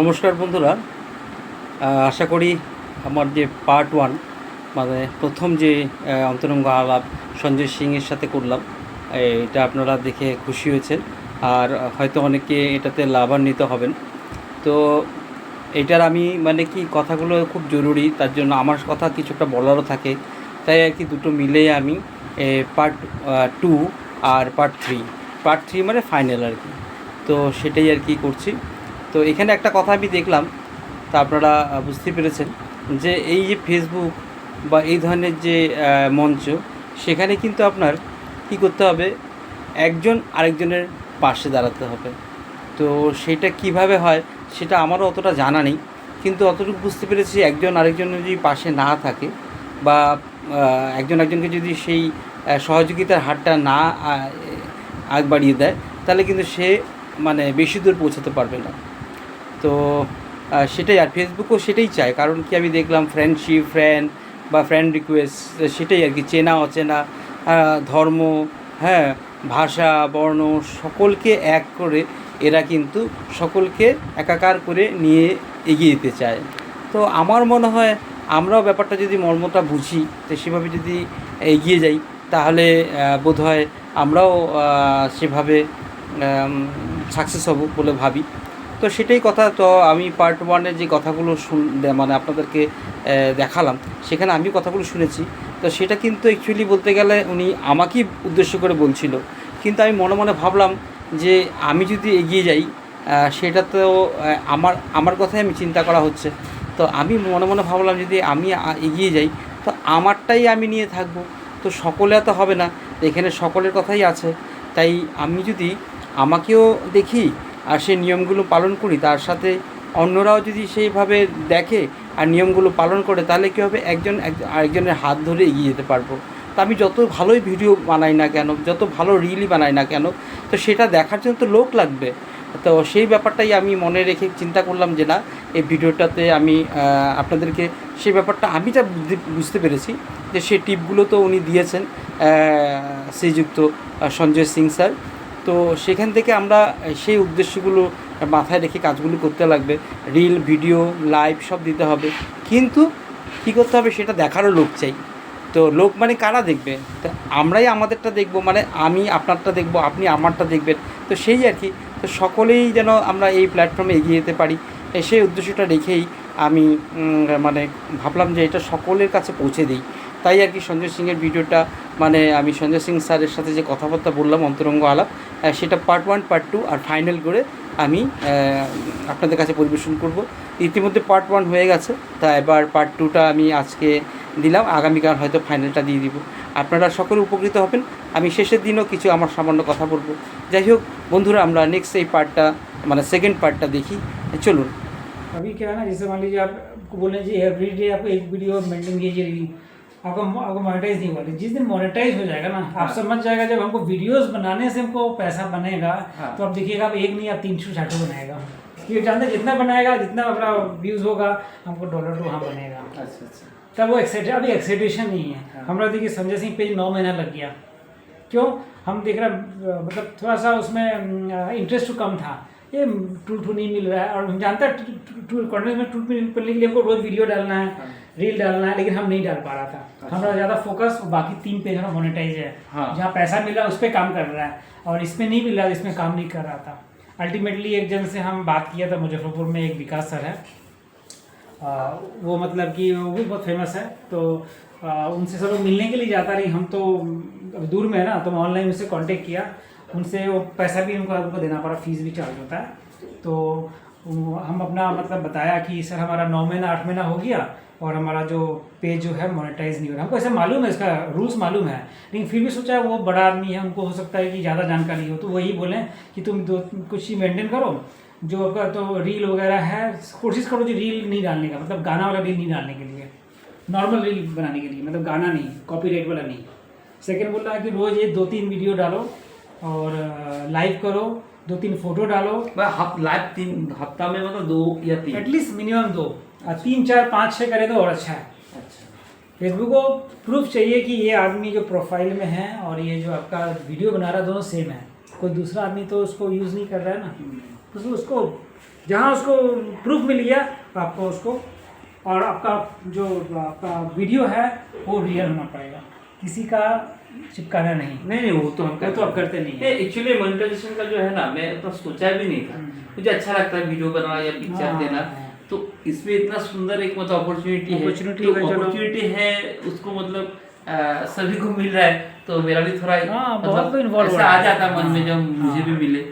নমস্কার বন্ধুরা। আশা করি আমার যে পার্ট ওয়ান মানে প্রথম যে অন্তরঙ্গ আলাপ সঞ্জয় সিংয়ের সাথে করলাম, এটা আপনারা দেখে খুশি হয়েছেন। আর হয়তো অনেকে এটাতে লাভান্বিত হবেন। তো এটার আমি মানে কি, কথাগুলো খুব জরুরি, তার জন্য আমার কথা কিছুটা বলারও থাকে। তাই আর কি দুটো মিলে আমি পার্ট টু আর পার্ট থ্রি পার্ট থ্রি মানে ফাইনাল আর কি। তো সেটাই আর কি করছি। তো এখানে একটা কথা আমি দেখলাম, তা আপনারা বুঝতে পেরেছেন যে এই যে ফেসবুক বা এই ধরনের যে মঞ্চ, সেখানে কিন্তু আপনার কি করতে হবে? একজন আরেকজনের পাশে দাঁড়াতে হবে। তো সেটা কীভাবে হয় সেটা আমারও অতটা জানা নেই, কিন্তু অতটুকু বুঝতে পেরেছি একজন আরেকজনের যদি পাশে না থাকে বা একজন একজনকে যদি সেই সহযোগিতার হাতটা না আগ বাড়িয়ে দেয়, তাহলে কিন্তু সে মানে বেশি দূর পৌঁছাতে পারবে না। তো সেটাই আর ফেসবুকও সেটাই চায়। কারণ কি আমি দেখলাম ফ্রেন্ডশিপ ফ্রেন্ড বা ফ্রেন্ড রিকোয়েস্ট সেটাই আর কি, চেনা, অচেনা ধর্ম হ্যাঁ ভাষা, বর্ণ, সকলকে এক করে এরা কিন্তু সকলকে একাকার করে নিয়ে এগিয়ে যেতে চায়। তো আমার মনে হয় আমরাও ব্যাপারটা যদি মর্মটা বুঝি, তো সেভাবে যদি এগিয়ে যাই, তাহলে বোধ হয় আমরাও সেভাবে সাকসেস হব বলে ভাবি। তো সেটাই কথা। তো আমি পার্ট ওয়ানের যে কথাগুলো শুন মানে আপনাদেরকে দেখালাম, সেখানে আমি কথাগুলো শুনেছি। তো সেটা কিন্তু অ্যাকচুয়ালি বলতে গেলে উনি আমাকেই উদ্দেশ্য করে বলছিল। কিন্তু আমি মনে মনে ভাবলাম যে আমি যদি এগিয়ে যাই সেটা তো আমার আমার কথাই আমি চিন্তা করা হচ্ছে। তো আমি মনে মনে ভাবলাম যদি আমি এগিয়ে যাই, তো আমারটাই আমি নিয়ে থাকব। তো সকলে তো হবে না, এখানে সকলের কথাই আছে। তাই আমি যদি আমাকেও দেখি আর সেই নিয়মগুলো পালন করি, তার সাথে অন্যরাও যদি সেইভাবে দেখে আর নিয়মগুলো পালন করে, তাহলে কী হবে? একজন এক- আরেকজনের হাত ধরে এগিয়ে যেতে পারব। তো আমি যত ভালোই ভিডিও বানাই না কেন, যত ভালো রিলই বানাই না কেন, তো সেটা দেখার জন্য তো লোক লাগবে। তো সেই ব্যাপারটাই আমি মনে রেখে চিন্তা করলাম যে না, এই ভিডিওটাতে আমি আপনাদেরকে সেই ব্যাপারটা আমি যা বুঝতে পেরেছি যে সেই টিপগুলো তো উনি দিয়েছেন শ্রীযুক্ত সঞ্জয় সিং স্যার। তো সেখান থেকে আমরা সেই উদ্দেশ্যগুলো মাথায় রেখে কাজগুলো করতে লাগবে। রিল, ভিডিও, লাইভ সব দিতে হবে। কিন্তু কী করতে হবে সেটা দেখারও লোক চাই। তো লোক মানে কারা দেখবে? তো আমরাই আমাদেরটা দেখব মানে আমি আপনারটা দেখব, আপনি আমারটা দেখবেন। তো সেই আর কি। তো সকলেই যেন আমরা এই প্ল্যাটফর্মে এগিয়ে যেতে পারি। সেই উদ্দেশ্যটা রেখেই আমি মানে ভাবলাম যে এটা সকলের কাছে পৌঁছে দিই। তাই আর কি সঞ্জয় সিংয়ের ভিডিওটা মানে আমি সঞ্জয় সিং স্যারের সাথে যে কথাবার্তা বললাম অন্তরঙ্গ আলাপ আহ, সেটা পার্ট ওয়ান পার্ট টু আর ফাইনাল করে আমি আহ, আপনাদের কাছে পরিবেশন করব ইতিমধ্যে পার্ট ওয়ান হয়ে গেছে তা এবার পার্ট টুটা আমি আজকে দিলাম আগামীকাল হয়তো ফাইনালটা দিয়ে দিব আপনারা সকলে উপকৃত হবেন আমি শেষের দিনও কিছু আমার সামান্য কথা বলবো যাই হোক বন্ধুরা আমরা নেক্সট এই পার্টটা মানে সেকেন্ড পার্টটা দেখি চলুন अभी क्या है ना जैसे मान लीजिए आप को बोले जी एवरी डे आप एक वीडियो मेंटेन कीजिए रील आपको आपको मोनेटाइज नहीं हुआ जिस दिन मोनेटाइज हो जाएगा ना हाँ। आप समझ जाएगा जब हमको वीडियोस बनाने से हमको पैसा बनेगा हाँ। तो आप देखिएगा आप एक नहीं आप तीन सौ साठ बनाएगा। ये जानते जितना बनाएगा जितना अपना व्यूज़ होगा हमको डॉलर टू वहाँ बनेगा। अच्छा, अच्छा। तब वो एक्साइट अभी एक्साइटेशन नहीं है। हाँ। हमारा देखिए संजय सिंह पेज नौ महीना लग गया। क्यों? हम देख रहे मतलब थोड़ा सा उसमें इंटरेस्ट तो कम था। ये टूल टू नहीं मिल रहा है। और हम जानते हैं टूल में टूल मिलने के लिए हमको रोज वीडियो डालना है रील डालना है लेकिन हम नहीं डाल पा रहा था। अच्छा। हमारा ज़्यादा फोकस बाकी तीन पेज हमारा मोनेटाइज है। हाँ। जहाँ पैसा मिल रहा है उस पर काम कर रहा है। और इसमें नहीं मिल रहा है इसमें काम नहीं कर रहा था। अल्टीमेटली एक जन से हम बात किया था मुजफ्फरपुर में एक विकास सर है। आ, वो मतलब कि वो भी बहुत फ़ेमस है। तो आ, उनसे सब लोग मिलने के लिए जाता रही। हम तो दूर में है ना तो मैं ऑनलाइन उनसे कॉन्टेक्ट किया। उनसे वो पैसा भी उनको उनको देना पड़ा फ़ीस भी चार्ज होता है। तो हम अपना मतलब बताया कि सर हमारा नौ महीना, आठ महीना हो गया और हमारा जो पेज जो है मोनेटाइज नहीं हो रहा। हमको ऐसा मालूम है, इसका रूल्स मालूम है, लेकिन फिर भी सोचा है वो बड़ा आदमी है उनको हो सकता है कि ज़्यादा जानकारी हो तो वही बोलें कि तुम दो, कुछ ही मेंटेन करो। जो आपका तो रील वगैरह है, कोशिश करो जी रील नहीं डालने का मतलब गाना वाला रील नहीं डालने के लिए। नॉर्मल रील बनाने के लिए मतलब गाना नहीं कॉपीराइट वाला नहीं। सेकंड बोल रहा है कि रोज़ ये दो तीन वीडियो डालो और लाइव करो दो तीन फ़ोटो डालो। लाइव तीन हफ़्ता में मतलब दो या तीन। एटलीस्ट मिनिमम दो। तीन चार पाँच छः करे तो और अच्छा है। अच्छा। फेसबुक को प्रूफ चाहिए कि ये आदमी जो प्रोफ़ाइल में है और ये जो आपका वीडियो बना रहा है दोनों सेम है। कोई दूसरा आदमी तो उसको यूज़ नहीं कर रहा है ना। तो उसको जहाँ उसको प्रूफ मिल गया तो आपको उसको और आपका जो आपका वीडियो है वो रियल होना पड़ेगा। किसी का चिपकाना नहीं नहीं नहीं वो तो हम तो आप करते नहीं हैं। एक्चुअली मोनेटाइजेशन का जो है ना मैं तो सोचा भी नहीं था मुझे अच्छा लगता है वीडियो बनाना या पिक्चर हाँ, देना हाँ। तो इसमें इतना सुंदर एक मतलब अपॉर्चुनिटी है Opportunity तो है। अपॉर्चुनिटी है उसको मतलब आ, सभी को मिल रहा है तो मेरा भी थोड़ा हाँ, मतलब बहुत हो रहा आ जाता मन में जब हाँ, मुझे। भी मिले